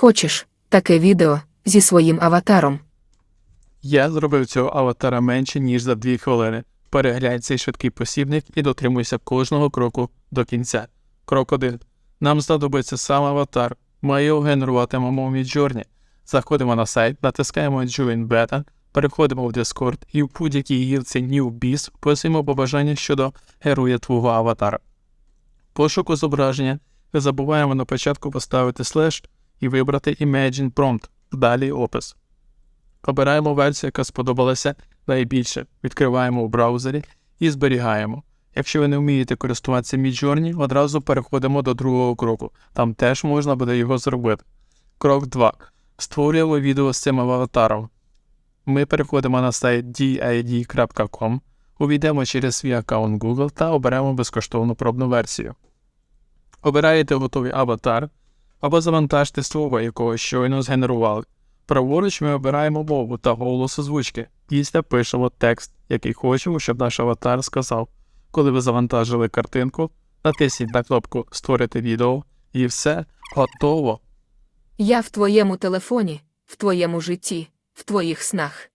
Хочеш таке відео зі своїм аватаром? Я зробив цього аватара менше, ніж за 2 хвилини. Переглянь цей швидкий посібник і дотримуйся кожного кроку до кінця. Крок 1. Нам знадобиться сам аватар. Ми його генеруватимемо в Midjourney. Заходимо на сайт, натискаємо Join Beta, переходимо в Discord і в будь-якій гілці NewBiz вписуємо побажання щодо героя твого аватара. Пошуку зображення не забуваємо на початку поставити слеш і вибрати Imagine Prompt, далі опис. Обираємо версію, яка сподобалася найбільше, відкриваємо у браузері і зберігаємо. Якщо ви не вмієте користуватися Midjourney, одразу переходимо до другого кроку. Там теж можна буде його зробити. Крок 2. Створюємо відео з цим аватаром. Ми переходимо на сайт did.com, увійдемо через свій аккаунт Google та оберемо безкоштовну пробну версію. Обираєте готовий аватар або завантажте слово, якого щойно згенерували. Праворуч ми обираємо мову та голос озвучки. Після пишемо текст, який хочемо, щоб наш аватар сказав. Коли ви завантажили картинку, натисніть на кнопку Створити відео і все готово. Я в твоєму телефоні, в твоєму житті, в твоїх снах.